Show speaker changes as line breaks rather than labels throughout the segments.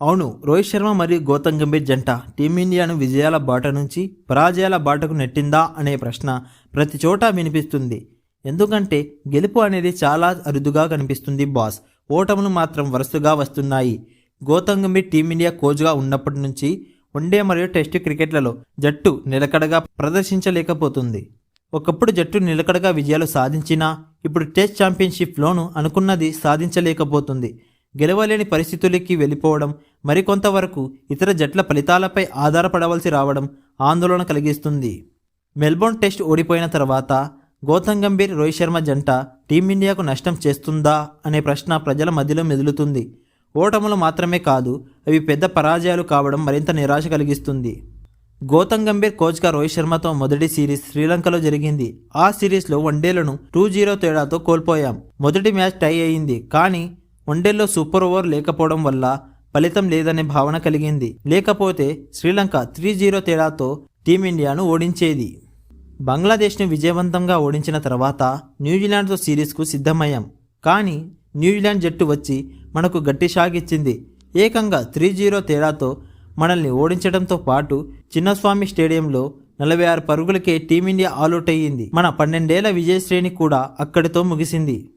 అవును రోహిత్ శర్మ మరియు గౌతమ్ గంభీర్ జంట టీమిండియాను విజయాల బాట నుంచి పరాజయాల బాటకు నెట్టిందా అనే ప్రశ్న ప్రతి చోట వినిపిస్తుంది. ఎందుకంటే గెలుపు అనేది చాలా అరుదుగా కనిపిస్తుంది బాస్. ఓటములు మాత్రం వరుసగా వస్తున్నాయి. గౌతమ్ గంభీర్ టీమిండియా కోచ్గా ఉన్నప్పటి నుంచి వన్డే మరియు టెస్ట్ క్రికెట్లలో జట్టు నిలకడగా ప్రదర్శించలేకపోతుంది. ఒకప్పుడు జట్టు నిలకడగా విజయాలు సాధించినా ఇప్పుడు టెస్ట్ ఛాంపియన్షిప్లోనూ అనుకున్నది సాధించలేకపోతుంది. గెలవలేని పరిస్థితులకి వెళ్ళిపోవడం మరికొంతవరకు ఇతర జట్ల ఫలితాలపై ఆధారపడవలసి రావడం ఆందోళన కలిగిస్తుంది. మెల్బోర్న్ టెస్ట్ ఓడిపోయిన తర్వాత గౌతమ్ గంభీర్ రోహిత్ శర్మ జంట టీమిండియాకు నష్టం చేస్తుందా అనే ప్రశ్న ప్రజల మధ్యలో మెదులుతుంది. ఓటములు మాత్రమే కాదు అవి పెద్ద పరాజయాలు కావడం మరింత నిరాశ కలిగిస్తుంది. గౌతమ్ గంభీర్ కోచ్గా రోహిత్ శర్మతో మొదటి సిరీస్ శ్రీలంకలో జరిగింది. ఆ సిరీస్లో వన్డేలను టూ జీరో తేడాతో కోల్పోయాం. మొదటి మ్యాచ్ టై అయింది. కానీ వన్డేల్లో సూపర్ ఓవర్ లేకపోవడం వల్ల ఫలితం లేదనే భావన కలిగింది. లేకపోతే శ్రీలంక త్రీ జీరో తేడాతో టీమిండియాను ఓడించేది. బంగ్లాదేశ్ను విజయవంతంగా ఓడించిన తర్వాత న్యూజిలాండ్తో సిరీస్కు సిద్ధమయ్యాం. కానీ న్యూజిలాండ్ జట్టు వచ్చి మనకు గట్టి షాక్ ఇచ్చింది. ఏకంగా త్రీ జీరో తేడాతో మనల్ని ఓడించడంతో పాటు చిన్నస్వామి స్టేడియంలో నలభై ఆరు పరుగులకే టీమిండియా ఆలౌట్ అయ్యింది. మన పన్నెండేళ్ళ విజయశ్రేణి కూడా అక్కడితో ముగిసింది.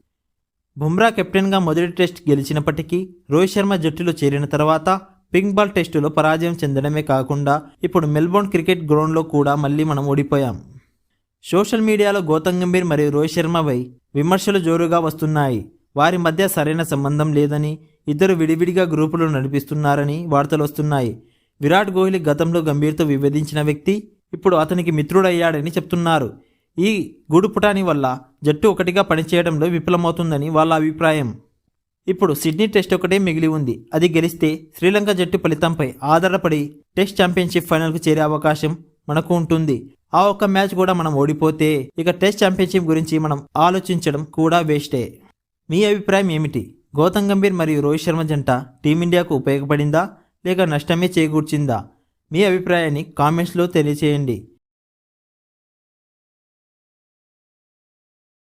బుమ్రా కెప్టెన్గా మొదటి టెస్ట్ గెలిచినప్పటికీ రోహిత్ శర్మ జట్టులో చేరిన తర్వాత పింక్ బాల్ టెస్టులో పరాజయం చెందడమే కాకుండా ఇప్పుడు మెల్బోర్న్ క్రికెట్ గ్రౌండ్లో కూడా మళ్ళీ మనం ఓడిపోయాం. సోషల్ మీడియాలో గౌతమ్ గంభీర్ మరియు రోహిత్ శర్మపై విమర్శలు జోరుగా వస్తున్నాయి. వారి మధ్య సరైన సంబంధం లేదని ఇద్దరు విడివిడిగా గ్రూపులు నడిపిస్తున్నారని వార్తలు వస్తున్నాయి. విరాట్ కోహ్లీ గతంలో గంభీర్తో విభేదించిన వ్యక్తి ఇప్పుడు అతనికి మిత్రుడయ్యాడని చెప్తున్నారు. ఈ గూడుపుటాని వల్ల జట్టు ఒకటిగా పనిచేయడంలో విఫలమవుతుందని వాళ్ళ అభిప్రాయం. ఇప్పుడు సిడ్నీ టెస్ట్ ఒకటే మిగిలి ఉంది. అది గెలిస్తే శ్రీలంక జట్టు ఫలితంపై ఆధారపడి టెస్ట్ ఛాంపియన్షిప్ ఫైనల్కు చేరే అవకాశం మనకు ఉంటుంది. ఆ ఒక్క మ్యాచ్ కూడా మనం ఓడిపోతే ఇక టెస్ట్ ఛాంపియన్షిప్ గురించి మనం ఆలోచించడం కూడా వేస్టే. మీ అభిప్రాయం ఏమిటి? గౌతమ్ గంభీర్ మరియు రోహిత్ శర్మ జంట టీమిండియాకు ఉపయోగపడిందా? లేక నష్టమే చేకూర్చిందా? మీ అభిప్రాయాన్ని కామెంట్స్లో తెలియచేయండి.